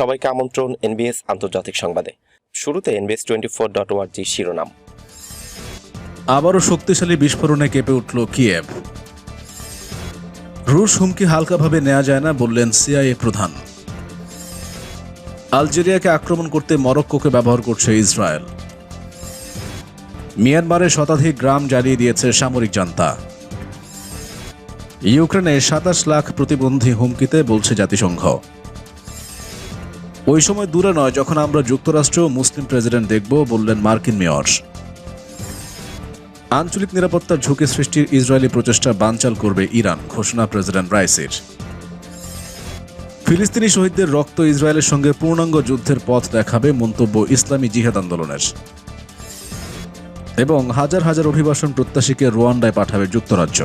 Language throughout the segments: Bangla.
সবাইকে আমন্ত্রণ এনবিএস আন্তর্জাতিক সংবাদে। শুরুতে এনবিএস টোয়েন্টি ফোর ডট শিরোনাম। আবারও শক্তিশালী বিস্ফোরণে কেঁপে উঠল কিয়েভ রুশ হুমকি হালকাভাবে নেওয়া যায় না বললেন সিআইএ প্রধান। আলজেরিয়াকে আক্রমণ করতে মরক্কোকে ব্যবহার করছে ইসরায়েল। মিয়ানমারে শতাধিক গ্রাম জ্বালিয়ে দিয়েছে সামরিক জান্তা। ইউক্রেনে সাতাশ লাখ প্রতিবন্ধী হুমকিতে বলছে জাতিসংঘ। ওই সময় দূরে নয়, যখন আমরা যুক্তরাষ্ট্র মুসলিম প্রেসিডেন্ট দেখব, বললেন মার্কিন মেয়র। আঞ্চলিক নিরাপত্তার ঝুঁকি সৃষ্টির ইসরায়েলি প্রচেষ্টা বানচাল করবে ইরান, ঘোষণা প্রেসিডেন্ট রাইসির। ফিলিস্তিনি শহীদদের রক্ত ইসরায়েলের সঙ্গে পূর্ণাঙ্গ যুদ্ধের পথ দেখাবে মন্তব্য ইসলামী জিহাদ আন্দোলনের। এবং হাজার হাজার অভিবাসন প্রত্যাশীকে রোয়ান্ডায় পাঠাবে যুক্তরাজ্য।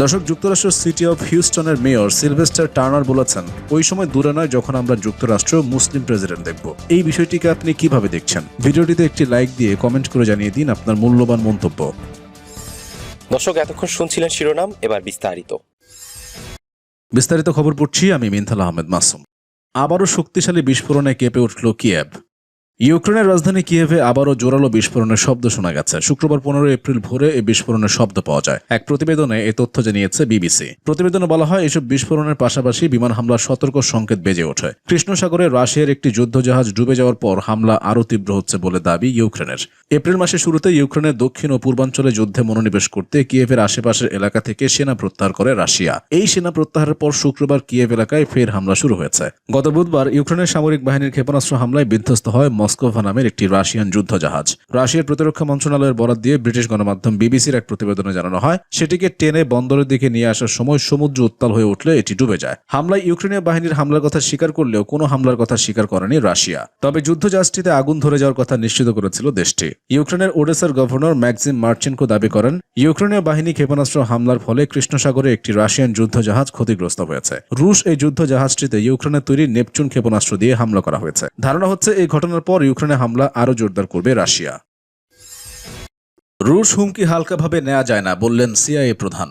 দর্শক যুক্তরাষ্ট্র সিটি অফ হিউস্টনের মেয়র সিলভেস্টার টার্নার বলেছেন ওই সময় দূরে নয় যখন আমরা যুক্তরাষ্ট্র মুসলিম প্রেসিডেন্ট দেখব। এই বিষয়টিকে আপনি কীভাবে দেখছেন? ভিডিওটিতে একটি লাইক দিয়ে কমেন্ট করে জানিয়ে দিন আপনার মূল্যবান মন্তব্য। দর্শক এতক্ষণ শুনছিলেন শিরোনাম এবার বিস্তারিত। বিস্তারিত খবর পড়ছি আমি মিনথাল আহমেদ মাসুম। আবারও শক্তিশালী বিস্ফোরণে কেঁপে উঠল কিয়েভ। ইউক্রেনের রাজধানী কিয়েভে আবারও জোরালো বিস্ফোরণের শব্দ শোনা গেছে। শুক্রবার পনেরো এপ্রিল ভোরে এই বিস্ফোরণের শব্দ পাওয়া যায়। এক প্রতিবেদনে এই তথ্য জানিয়েছে বিবিসি। প্রতিবেদনে বলা হয়, এসব বিস্ফোরণের পাশাপাশি বিমান হামলার সতর্ক সংকেত বেজে ওঠে। কৃষ্ণসাগরে রাশিয়ার একটি যুদ্ধজাহাজ ডুবে যাওয়ার পর হামলা আরও তীব্র হচ্ছে বলে দাবি ইউক্রেনের। এপ্রিল মাসের শুরুতে ইউক্রেনের দক্ষিণ ও পূর্বাঞ্চলে যুদ্ধে মনোনিবেশ করতে কিয়েভের আশেপাশের এলাকা থেকে সেনা প্রত্যাহার করে রাশিয়া। এই সেনা প্রত্যাহারের পর শুক্রবার কিয়েভ এলাকায় ফের হামলা শুরু হয়েছে। গত বুধবার ইউক্রেনের সামরিক বাহিনীর ক্ষেপণাস্ত্র হামলায় বিধ্বস্ত হয় মস্কোভা নামের একটি রাশিয়ান যুদ্ধজাহাজ। রাশিয়ার প্রতিরক্ষা মন্ত্রণালয়ের বরাদ দিয়ে ব্রিটিশ গণমাধ্যম বিবিসির এক প্রতিবেদনে জানানো হয়, সেটিকে টেনে বন্দরের দিকে নিয়ে আসার সময় সমুদ্র উত্তাল হয়ে উঠলে এটি ডুবে যায়। হামলায় ইউক্রেনীয় বাহিনীর হামলার কথা স্বীকার করলেও কোনো হামলার কথা স্বীকার করেনি রাশিয়া। তবে যুদ্ধজাহাজটিতে আগুন ধরে যাওয়ার কথা নিশ্চিত করেছিল দেশটি। ইউক্রেনের ওডেসার গভর্নর ম্যাক্সিম মার্চেনকো দাবি করেন, ইউক্রেনীয় বাহিনী ক্ষেপণাস্ত্র হামলার ফলে কৃষ্ণসাগরে একটি রাশিয়ান যুদ্ধজাহাজ ক্ষতিগ্রস্ত হয়েছে। রুশ এই যুদ্ধজাহাজটিতে ইউক্রেনের তৈরি নেপচুন ক্ষেপণাস্ত্র দিয়ে হামলা করা হয়েছে। ধারণা হচ্ছে এই ঘটনার পর ইউক্রেনে হামলা আরও জোরদার করবে রাশিয়া। রুশ হুমকি হালকাভাবে নেওয়া যায় না, বললেন সিআইএ প্রধান।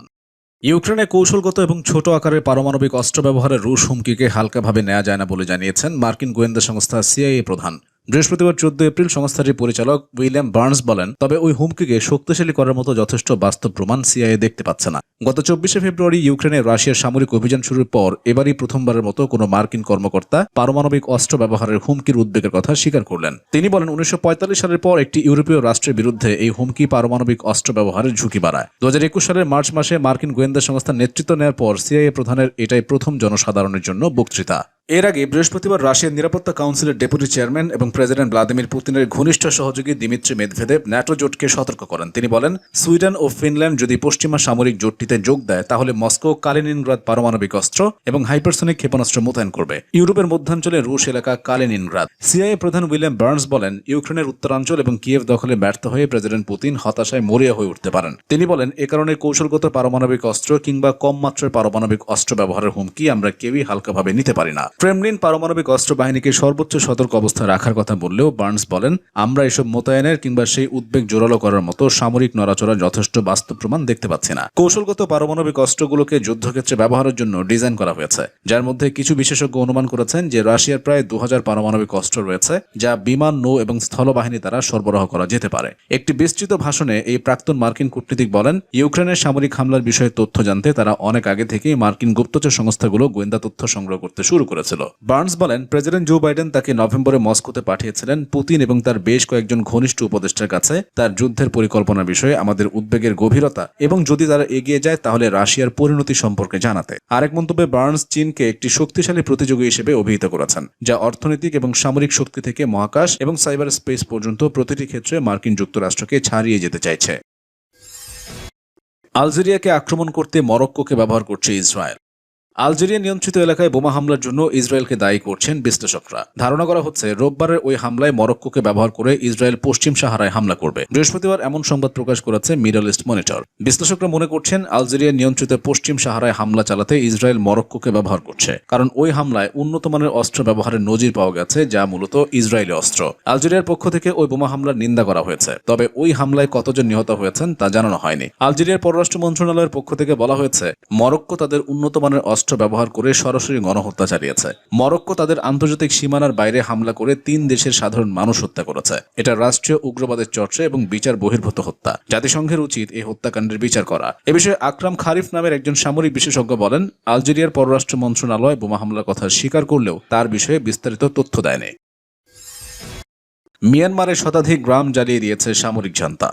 ইউক্রেনে কৌশলগত এবং ছোট আকারের পারমাণবিক অস্ত্র ব্যবহারের রুশ হুমকিকে হালকাভাবে নেওয়া যায় না বলে জানিয়েছেন মার্কিন গোয়েন্দা সংস্থা সিআইএ প্রধান। বৃহস্পতিবার চোদ্দ এপ্রিল সংস্থাটির পরিচালক উইলিয়াম বার্নস বলেন, তবে ওই হুমকিকে শক্তিশালী করার মতো যথেষ্ট বাস্তব প্রমাণ সিআইএ দেখতে পাচ্ছে না। গত চব্বিশে ফেব্রুয়ারি ইউক্রেনে রাশিয়ার সামরিক অভিযান শুরুর পর এবারই প্রথমবারের মতো কোনো মার্কিন কর্মকর্তা পারমাণবিক অস্ত্র ব্যবহারের হুমকির উদ্বেগের কথা স্বীকার করলেন। তিনি বলেন, উনিশশো পঁয়তাল্লিশ সালের পর একটি ইউরোপীয় রাষ্ট্রের বিরুদ্ধে এই হুমকি পারমাণবিক অস্ত্র ব্যবহারের ঝুঁকি বাড়ায়। দু হাজার একুশ সালের মার্চ মাসে মার্কিন গোয়েন্দা সংস্থার নেতৃত্ব নেওয়ার পর সিআইএ প্রধানের এটাই প্রথম জনসাধারণের জন্য বক্তৃতা। এর আগে বৃহস্পতিবার রাশিয়ার নিরাপত্তা কাউন্সিলের ডেপুটি চেয়ারম্যান এবং প্রেসিডেন্ট ভ্লাদিমির পুতিনের ঘনিষ্ঠ সহযোগী দিমিত্রি মেদভেদেব ন্যাটো জোটকে সতর্ক করেন। তিনি বলেন, সুইডেন ও ফিনল্যান্ড যদি পশ্চিমা সামরিক জোটটিতে যোগ দেয়, তাহলে মস্কো, কালিনিনগ্রাদ পারমাণবিক অস্ত্র এবং হাইপারসনিক ক্ষেপণাস্ত্র মোতায়েন করবে। ইউরোপের মধ্যাঞ্চলে রুশ এলাকা কালিনিনগ্রাদ। সিআইএ প্রধান উইলিয়াম বার্নস বলেন, ইউক্রেনের উত্তরাঞ্চল এবং কিয়েভ দখলে ব্যর্থ হয়ে প্রেসিডেন্ট পুতিন হতাশায় মরিয়া হয়ে উঠতে পারেন। তিনি বলেন, এ কারণে কৌশলগত পারমাণবিক অস্ত্র কিংবা কম মাত্রার পারমাণবিক অস্ত্র ব্যবহারের হুমকি আমরা কেউই হালকাভাবে নিতে পারি না। ক্রেমলিন পারমাণবিক অস্ত্র বাহিনীকে সর্বোচ্চ সতর্ক অবস্থায় রাখার কথা বললেও বার্নস বলেন, আমরা এসব মোতায়েনের কিংবা সেই উদ্বেগ জোরালো করার মতো সামরিক নড়াচড়ার যথেষ্ট বাস্তব প্রমাণ দেখতে পাচ্ছি না। কৌশলগত পারমাণবিক অস্ত্রগুলোকে যুদ্ধক্ষেত্রে ব্যবহারের জন্য ডিজাইন করা হয়েছে, যার মধ্যে কিছু বিশেষজ্ঞ অনুমান করেছেন যে রাশিয়ার প্রায় দু হাজার পারমাণবিক অস্ত্র রয়েছে, যা বিমান, নৌ এবং স্থলবাহিনী দ্বারা সরবরাহ করা যেতে পারে। একটি বিস্তৃত ভাষণে এই প্রাক্তন মার্কিন কূটনীতিক বলেন, ইউক্রেনের সামরিক হামলার বিষয়ে তথ্য জানতে তারা অনেক আগে থেকেই মার্কিন গুপ্তচর সংস্থাগুলো গোয়েন্দা তথ্য সংগ্রহ করতে শুরু করেছিল বার্নস বলেন, প্রেসিডেন্ট জো বাইডেন তাকে নভেম্বরে মস্কোতে পাঠিয়েছিলেন। পুতিন এবং তার বেশ কয়েকজন ঘনিষ্ঠ উপদেষ্টার কাছে তার যুদ্ধের পরিকল্পনা বিষয়ে আমাদের উদ্বেগের গভীরতা এবং যদি তারা এগিয়ে যায়, তাহলে রাশিয়ার পরিণতি সম্পর্কে জানাতে। আরেক মন্তব্যে, বার্নস চীনকে একটি শক্তিশালী প্রতিযোগী হিসেবে অভিহিত করেছেন, যা অর্থনৈতিক এবং সামরিক শক্তি থেকে মহাকাশ এবং সাইবার স্পেস পর্যন্ত প্রতিটি ক্ষেত্রে মার্কিন যুক্তরাষ্ট্রকে ছাড়িয়ে যেতে চাইছে। আলজেরিয়াকে আক্রমণ করতে মরক্কোকে ব্যবহার করছে ইসরায়েল। আলজেরিয়া নিয়ন্ত্রিত এলাকায় বোমা হামলার জন্য ইসরায়েলকে দায়ী করছেন বিশ্লেষকরা। ধারণা করা হচ্ছে, রোববারের ওই হামলায় মরক্কোকে ব্যবহার করে ইসরায়েল পশ্চিম সাহারায় হামলা করবে। বৃহস্পতিবার এমন সংবাদ প্রকাশ করেছে মিডল ইস্ট মনিটর। বিশ্লেষকরা মনে করছেন, আলজেরিয়া নিয়ন্ত্রিত পশ্চিম সাহারায় হামলা চালাতে ইসরায়েল মরক্কোকে ব্যবহার করছে। কারণ ওই হামলায় উন্নত মানের অস্ত্র ব্যবহারের নজির পাওয়া গেছে, যা মূলত ইসরায়েলি অস্ত্র। আলজেরিয়ার পক্ষ থেকে ওই বোমা হামলার নিন্দা করা হয়েছে। তবে ওই হামলায় কতজন নিহত হয়েছেন তা জানানো হয়নি। আলজেরিয়ার পররাষ্ট্র মন্ত্রণালয়ের পক্ষ থেকে বলা হয়েছে, মরক্কো তাদের উন্নত মানের অস্ত্র অস্ত্র ব্যবহার করে সরাসরি গণহত্যা চালিয়েছে। মরক্কো তাদের আন্তর্জাতিক সীমানার বাইরে হামলা করে তিন দেশের সাধারণ মানুষ হত্যা করেছে। এটা রাষ্ট্রীয় উগ্রবাদের চর্চা এবং বিচার বহির্ভূত হত্যা। জাতিসংঘের উচিত এই হত্যাকাণ্ডের বিচার করা। এ বিষয়ে আকরাম খারিফ নামের একজন সামরিক বিশেষজ্ঞ বলেন, আলজেরিয়ার পররাষ্ট্র মন্ত্রণালয় বোমা হামলার কথা স্বীকার করলেও তার বিষয়ে বিস্তারিত তথ্য দেয়নি। মিয়ানমারের শতাধিক গ্রাম জ্বালিয়ে দিয়েছে সামরিক জান্তা।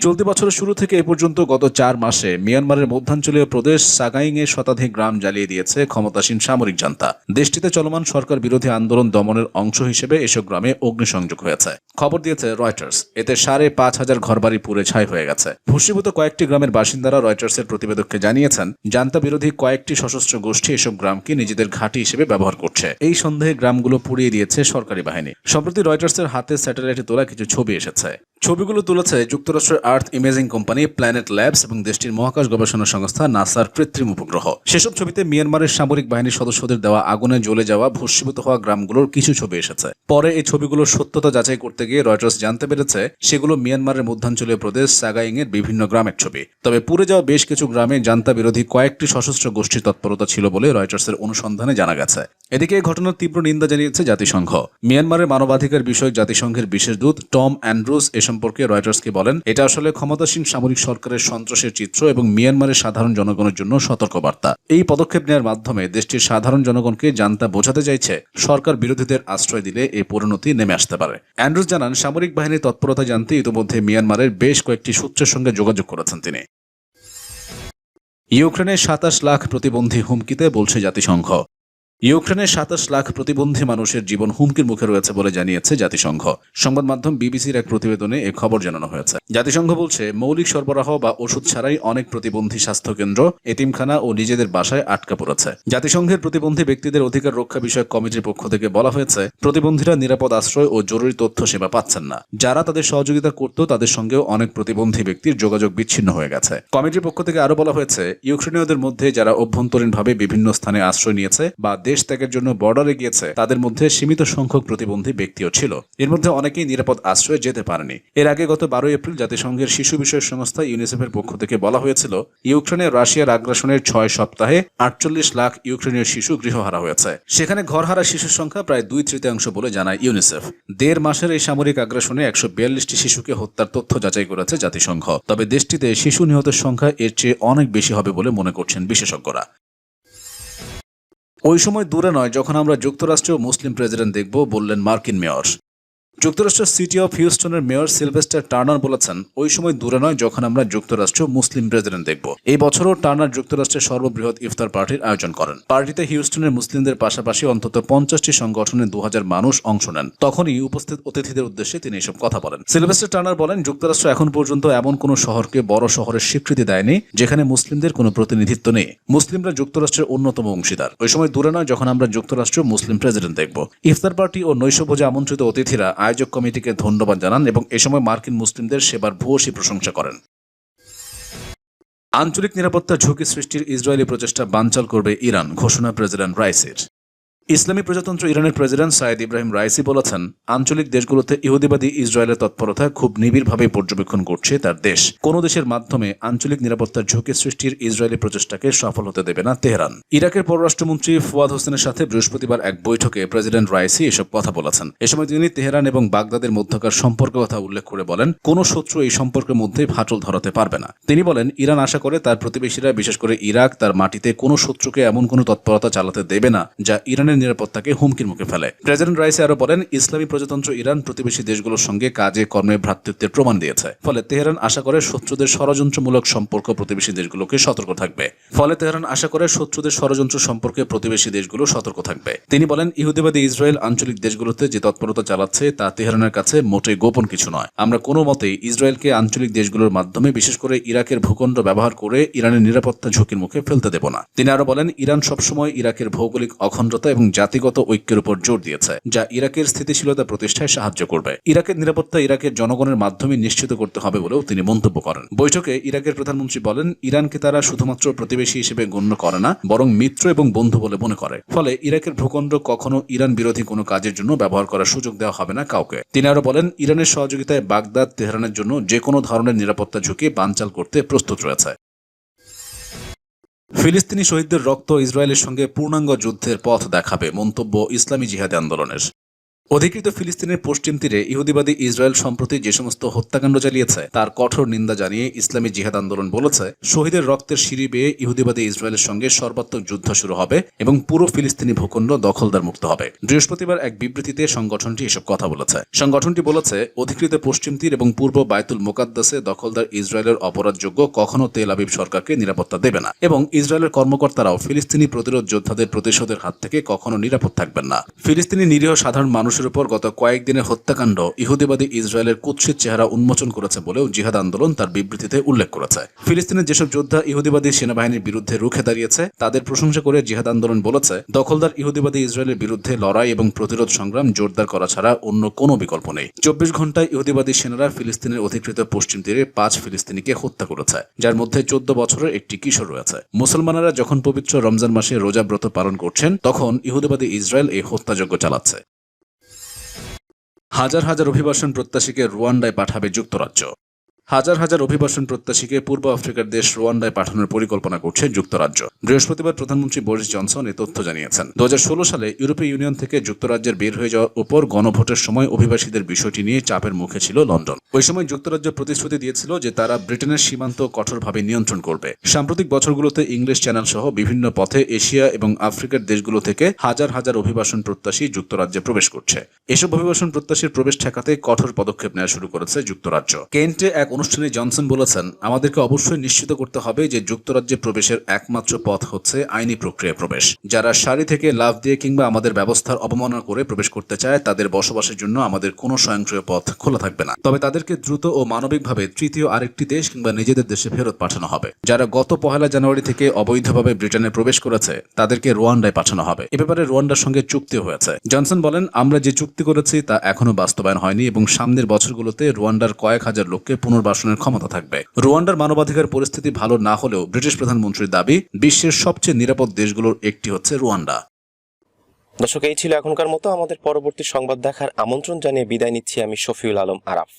চলতি বছরের শুরু থেকে এ পর্যন্ত গত চার মাসে মিয়ানমারের মধ্যাঞ্চলীয় প্রদেশ সাগাইং এর শতাধিক গ্রাম জ্বালিয়ে দিয়েছে ক্ষমতাসীন সামরিক জান্তা। দেশটিতে চলমান সরকার বিরোধী আন্দোলন দমনের অংশ হিসেবে এসব গ্রামে অগ্নিসংযোগ হয়েছে। খবর দিয়েছে রয়টার্স। এতে সাড়ে পাঁচ হাজার ঘরবাড়ি পুড়ে ছাই হয়ে গেছে। ভূষীভূত কয়েকটি গ্রামের বাসিন্দারা রয়টার্সের প্রতিবেদককে জানিয়েছেন, জান্তা বিরোধী কয়েকটি সশস্ত্র গোষ্ঠী এসব গ্রামকে নিজেদের ঘাঁটি হিসেবে ব্যবহার করছে। এই সন্দেহে গ্রামগুলো পুড়িয়ে দিয়েছে সরকারি বাহিনী। সম্প্রতি রয়টার্সের হাতে স্যাটেলাইটে তোলা কিছু ছবি এসেছে। ছবিগুলো তুলেছে যুক্তরাষ্ট্রের earth imaging company Planet Labs এবং দেশটির মহাকাশ গবেষণা সংস্থা নাসার কৃত্রিম উপগ্রহ। সেসব ছবিতে মিয়ানমারের সামরিক বাহিনীর সদস্যদের দেওয়া আগুনে জ্বলে যাওয়া, ভস্মীভূত হওয়া গ্রামগুলোর কিছু ছবি এসেছে। পরে এই ছবিগুলোর সত্যতা যাচাই করতে গিয়ে রয়টার্স জানতে পেরেছে, সেগুলো মিয়ানমারের মধ্যাঞ্চলীয় প্রদেশ সাগাইং এর বিভিন্ন গ্রামের ছবি। তবে পুড়ে যাওয়া বেশ কিছু গ্রামে জান্তা বিরোধী কয়েকটি সশস্ত্র গোষ্ঠীর তৎপরতা ছিল বলে রয়টার্সের অনুসন্ধানে জানা গেছে। এদিকে ঘটনার তীব্র নিন্দা জানিয়েছে জাতিসংঘ। মিয়ানমারের মানবাধিকার বিষয়ক জাতিসংঘের বিশেষ দূত টম অ্যান্ড্রুস এ সম্পর্কে রয়টার্সকে বলেন, এটা আসলে ক্ষমতাসীন সামরিক সরকারের সন্ত্রাসের চিত্র এবং মিয়ানমারের সাধারণ জনগণের জন্য সতর্কবার্তা। এই পদক্ষেপ নেওয়ার মাধ্যমে দেশটির সাধারণ জনগণকে জানতা বোঝাতে চাইছে। সরকার বিরোধীদের আশ্রয় দিলে এই পরিণতি নেমে আসতে পারে। অ্যান্ড্রুস জানান, সামরিক বাহিনীর তৎপরতা জানতে ইতিমধ্যে মিয়ানমারের বেশ কয়েকটি সূত্রের সঙ্গে যোগাযোগ করেছেন তিনি। ইউক্রেনের সাতাশ লাখ প্রতিবন্ধী হুমকিতে বলছে জাতিসংঘ। ইউক্রেনের সাতাশ লাখ প্রতিবন্ধী মানুষের জীবন হুমকির মুখে রয়েছে বলে জানিয়েছে জাতিসংঘ। সংবাদ মাধ্যম বিবিসির এক প্রতিবেদনে এ খবর জানানো হয়েছে। জাতিসংঘ বলছে, মৌলিক সরবরাহ বা ওষুধ ছাড়াই অনেক প্রতিবন্ধী স্বাস্থ্যকেন্দ্র, এতিমখানা ও নিজেদের বাসায় আটকা পড়েছে। জাতিসংঘের প্রতিবন্ধী ব্যক্তিদের অধিকার রক্ষা বিষয়ক কমিটির পক্ষ থেকে বলা হয়েছে, প্রতিবন্ধীরা নিরাপদ আশ্রয় ও জরুরি তথ্য সেবা পাচ্ছেন না। যারা তাদের সহযোগিতা করত, তাদের সঙ্গেও অনেক প্রতিবন্ধী ব্যক্তির যোগাযোগ বিচ্ছিন্ন হয়ে গেছে। কমিটির পক্ষ থেকে আরও বলা হয়েছে, ইউক্রেনীয়দের মধ্যে যারা অভ্যন্তরীণভাবে বিভিন্ন স্থানে আশ্রয় নিয়েছে বা দেশ ত্যাগের জন্য বর্ডারে গিয়েছে, তাদের মধ্যে সীমিত সংখ্যক প্রতিবন্ধী ব্যক্তিও ছিল। এর মধ্যে অনেকেই নিরাপদ আশ্রয়ে যেতে পারেনি। এর আগে গত বারোই এপ্রিল জাতিসংঘের শিশু বিষয়ক সংস্থা ইউনিসেফের পক্ষ থেকে বলা হয়েছিল ইউক্রেনে রাশিয়ার আগ্রাসনের ছয় সপ্তাহে আটচল্লিশ লাখ ইউক্রেনীয় শিশু গৃহহারা হয়েছে। সেখানে ঘরহারা শিশুর সংখ্যা প্রায় দুই তৃতীয়াংশ বলে জানায় ইউনিসেফ। দেড় মাসের এই সামরিক আগ্রাসনে একশো বিয়াল্লিশটি শিশুকে হত্যার তথ্য যাচাই করেছে জাতিসংঘ। তবে দেশটিতে শিশু নিহতের সংখ্যা এর চেয়ে অনেক বেশি হবে বলে মনে করছেন বিশেষজ্ঞরা। ওই সময় দূরে নয় যখন আমরা যুক্তরাষ্ট্রীয় মুসলিম প্রেসিডেন্ট দেখব বললেন মার্কিন মেয়র। যুক্তরাষ্ট্রের সিটি অফ হিউস্টনের মেয়র সিলভেস্টার টার্নার বলেছেন, ওই সময় দূরে নয় যখন আমরা যুক্তরাষ্ট্র মুসলিম প্রেসিডেন্ট দেখব। এই বছরও টার্নার যুক্তরাষ্ট্রের সর্ববৃহৎ ইফতার পার্টির আয়োজন করেন। পার্টিতে হিউস্টনের মুসলিমদের পাশাপাশি অন্তত পঞ্চাশটি সংগঠনের দু মানুষ অংশ নেন। তখনই উপস্থিত অতিথিদের উদ্দেশ্যে তিনি এসব কথা বলেন। সিলভেস্টার টার্নার বলেন, যুক্তরাষ্ট্র এখন পর্যন্ত এমন কোনো শহরকে বড় শহরের স্বীকৃতি দেয়নি যেখানে মুসলিমদের কোনো প্রতিনিধিত্ব নেই। মুসলিমরা যুক্তরাষ্ট্রের অন্যতম অংশীদার। ওই সময় দূরে নয় যখন আমরা যুক্তরাষ্ট্র মুসলিম প্রেসিডেন্ট দেখব। ইফতার পার্টি ও নৈশভোজে আমন্ত্রিত অতিথিরা আয়োজক কমিটিকে ধন্যবাদ জানান এবং এ সময় মার্কিন মুসলিমদের সেবার ভূয়সী প্রশংসা করেন। আঞ্চলিক নিরাপত্তা ঝুঁকি সৃষ্টির ইসরায়েলি প্রচেষ্টা বানচাল করবে ইরান, ঘোষণা প্রেসিডেন্ট রাইসির। ইসলামী প্রজাতন্ত্র ইরানের প্রেসিডেন্ট সাইদ ইব্রাহিম রাইসি বলেছেন, আঞ্চলিক দেশগুলোতে ইহুদিবাদী ইসরায়েলের তৎপরতা খুব নিবিড়ভাবে পর্যবেক্ষণ করছে তার দেশ। কোনো দেশের মাধ্যমে আঞ্চলিক নিরাপত্তার ঝুঁকি সৃষ্টির ইসরায়েলি প্রচেষ্টাকে সফল হতে দেবে না তেহরান। ইরাকের পররাষ্ট্রমন্ত্রী ফুয়াদ হোসেনের সাথে বৃহস্পতিবার এক বৈঠকে প্রেসিডেন্ট রাইসি এসব কথা বলেছেন। এ সময় তিনি তেহরান এবং বাগদাদের মধ্যকার সম্পর্কের কথা উল্লেখ করে বলেন, কোনো শত্রু এই সম্পর্কের মধ্যে ফাটল ধরাতে পারবে না। তিনি বলেন, ইরান আশা করে তার প্রতিবেশীরা, বিশেষ করে ইরাক, তার মাটিতে কোনো শত্রুকে এমন কোনো তৎপরতা চালাতে দেবে না যা ইরানের নিরাপত্তাকে হুমকির মুখে ফেলে। প্রেসিডেন্ট রাইসি আরও বলেন, ইসলামী প্রজাতন্ত্র ইরান প্রতিবেশী দেশগুলোর সঙ্গে কাজে, কর্মে ভ্রাতৃত্বের প্রমাণ দিয়েছে। ফলে তেহরান আশা করে শত্রুদের ষড়যন্ত্রমূলক সম্পর্ক প্রতিবেশী দেশগুলোকে সতর্ক থাকবে। ফলে তেহরান আশা করে শত্রুদের ষড়যন্ত্র সম্পর্কে প্রতিবেশী দেশগুলো সতর্ক থাকবে। তিনি বলেন, ইহুদিবাদী ইসরায়েল আঞ্চলিক দেশগুলোতে যে তৎপরতা চালাচ্ছে, তা তেহরানের কাছে মোটেই গোপন কিছু নয়। আমরা কোনো মতেই ইসরায়েলকে আঞ্চলিক দেশগুলোর মাধ্যমে, বিশেষ করে ইরাকের ভূখণ্ড ব্যবহার করে ইরানের নিরাপত্তা ঝুঁকির মুখে ফেলতে দেব না। তিনি আরও বলেন, ইরান সবসময় ইরাকের ভৌগোলিক অখণ্ডতা এবং জাতিগত ঐক্যের উপর জোর দিয়েছে, যা ইরাকের স্থিতিশীলতা প্রতিষ্ঠায় সাহায্য করবে। ইরাকের নিরাপত্তা ইরাকের জনগণের মাধ্যমে নিশ্চিত করতে হবে বলেও তিনি মন্তব্য করেন। বৈঠকে ইরাকের প্রধানমন্ত্রী বলেন, ইরানকে তারা শুধুমাত্র প্রতিবেশী হিসেবে গণ্য করে না, বরং মিত্র এবং বন্ধু বলে মনে করে। ফলে ইরাকের ভূখণ্ড কখনো ইরান বিরোধী কোনো কাজের জন্য ব্যবহার করার সুযোগ দেওয়া হবে না কাউকে। তিনি আরও বলেন, ইরানের সহযোগিতায় বাগদাদ, তেহরানের জন্য যে কোনো ধরনের নিরাপত্তা ঝুঁকি বানচাল করতে প্রস্তুত রয়েছে। ফিলিস্তিনি শহীদদের রক্ত ইসরায়েলের সঙ্গে পূর্ণাঙ্গ যুদ্ধের পথ দেখাবে মন্তব্য ইসলামী জিহাদি আন্দোলনের। অধিকৃত ফিলিস্তিনের পশ্চিম তীরে ইহুদিবাদী ইসরায়েল সম্প্রতি যে সমস্ত হত্যাকাণ্ড চালিয়েছে, তার কঠোর নিন্দা জানিয়ে ইসলামী জিহাদ আন্দোলন বলেছে, শহীদের রক্তের সিঁড়ি বেয়ে ইহুদিবাদী ইসরায়েলের সঙ্গে সর্বাত্মক যুদ্ধ শুরু হবে এবং পুরো ফিলিস্তিনি ভূখণ্ড দখলদার মুক্ত হবে। বৃহস্পতিবার এক বিবৃতিতে সংগঠনটি এসব কথা বলেছে। সংগঠনটি বলেছে, অধিকৃত পশ্চিম তীর এবং পূর্ব বায়তুল মোকাদ্দাসে দখলদার ইসরায়েলের অপরাধযোগ্য কখনো তেল আবিব সরকারকে নিরাপত্তা দেবে না এবং ইসরায়েলের কর্মকর্তারাও ফিলিস্তিনি প্রতিরোধ যোদ্ধাদের প্রতিশোধের হাত থেকে কখনো নিরাপদ থাকবেন না। ফিলিস্তিনি নিরীহ সাধারণ মানুষের উপর গত কয়েকদিনের হত্যাকাণ্ড ইহুদিবাদী ইসরায়েলের কুৎসিত চেহারা উন্মোচন করেছে বলেও জিহাদ আন্দোলন তার বিবৃতিতে উল্লেখ করেছে। ফিলিস্তিনের যেসব যোদ্ধা ইহুদিবাদী সেনাবাহিনীর বিরুদ্ধে রুখে দাঁড়িয়েছে, তাদের প্রশংসা করে জিহাদ আন্দোলন বলেছে, দখলদার ইহুদিবাদী ইসরায়েলের বিরুদ্ধে লড়াই এবং প্রতিরোধ সংগ্রাম জোরদার করা ছাড়া অন্য কোনো বিকল্প নেই। চব্বিশ ঘন্টায় ইহুদিবাদী সেনারা ফিলিস্তিনের অধিকৃত পশ্চিম তীরে পাঁচ ফিলিস্তিনিকে হত্যা করেছে, যার মধ্যে চোদ্দ বছরের একটি কিশোর রয়েছে। মুসলমানেরা যখন পবিত্র রমজান মাসে রোজা ব্রত পালন করছেন, তখন ইহুদিবাদী ইসরায়েল এই হত্যাযজ্ঞ চালাচ্ছে। হাজার হাজার অভিবাসন প্রত্যাশীকে রুয়ান্ডায় পাঠাবে যুক্তরাজ্য। হাজার হাজার অভিবাসন প্রত্যাশীকে পূর্ব আফ্রিকার দেশ রুয়ান্ডায় পাঠানোর পরিকল্পনা করছে যুক্তরাজ্য। বৃহস্পতিবার প্রধানমন্ত্রী বোরিস জনসন এ তথ্য জানিয়েছেন। দু সালে ইউরোপীয় ইউনিয়ন থেকে যুক্তরাজ্যের বের হয়ে যাওয়ার উপর গণভোটের সময় অভিবাসীদের বিষয়টি নিয়ে চাপের মুখে ছিল লন্ডন। ওই সময় যুক্তরাজ্য প্রতিশ্রুতি দিয়েছিল যে তারা ব্রিটেনের সীমান্ত কঠোরভাবে নিয়ন্ত্রণ করবে। সাম্প্রতিক বছরগুলোতে ইংলিশ চ্যানেল সহ বিভিন্ন পথে এশিয়া এবং আফ্রিকার দেশগুলো থেকে হাজার হাজার অভিবাসন প্রত্যাশী যুক্তরাজ্যে প্রবেশ করছে। এসব অভিবাসন প্রত্যাশীর প্রবেশ ঠেকাতে কঠোর পদক্ষেপ নেওয়া শুরু করেছে যুক্তরাজ্য। কেন্টে এক অনুষ্ঠানে জনসন বলেছেন, আমাদেরকে অবশ্যই নিশ্চিত করতে হবে যে যুক্তরাজ্যে প্রবেশের একমাত্র পথ হচ্ছে আইনি প্রক্রিয়া প্রবেশ। যারা সারি থেকে লাভ দিয়ে কিংবা আমাদের ব্যবস্থার অবমাননা করে প্রবেশ করতে চায়, তাদের বসবাসের জন্য আমাদের কোনো স্বয়ংক্রিয় পথ খোলা থাকবে না। তবে তাদেরকে দ্রুত ও মানবিকভাবে তৃতীয় আরেকটি দেশ কিংবা নিজেদের দেশে ফেরত পাঠানো হবে। যারা গত পহেলা জানুয়ারি থেকে অবৈধভাবে ব্রিটেনে প্রবেশ করেছে, তাদেরকে রোয়ান্ডায় পাঠানো হবে। এ ব্যাপারে রোয়ান্ডার সঙ্গে চুক্তি হয়েছে। জনসন বলেন, আমরা যে চুক্তি করেছি তা এখনও বাস্তবায়ন হয়নি এবং সামনের বছরগুলোতে রোয়ান্ডার কয়েক হাজার লোককে পুনর্বাসনের ক্ষমতা থাকবে। রুয়ান্ডার মানবাধিকার পরিস্থিতি ভালো না হলেও ব্রিটিশ প্রধানমন্ত্রীর দাবি, বিশ্বের সবচেয়ে নিরাপদ দেশগুলোর একটি হচ্ছে রুয়ান্ডা। দর্শক, এই ছিল এখনকার মতো। আমাদের পরবর্তী সংবাদ দেখার আমন্ত্রণ জানিয়ে বিদায় নিচ্ছি আমি শফিউল আলম আরাফ।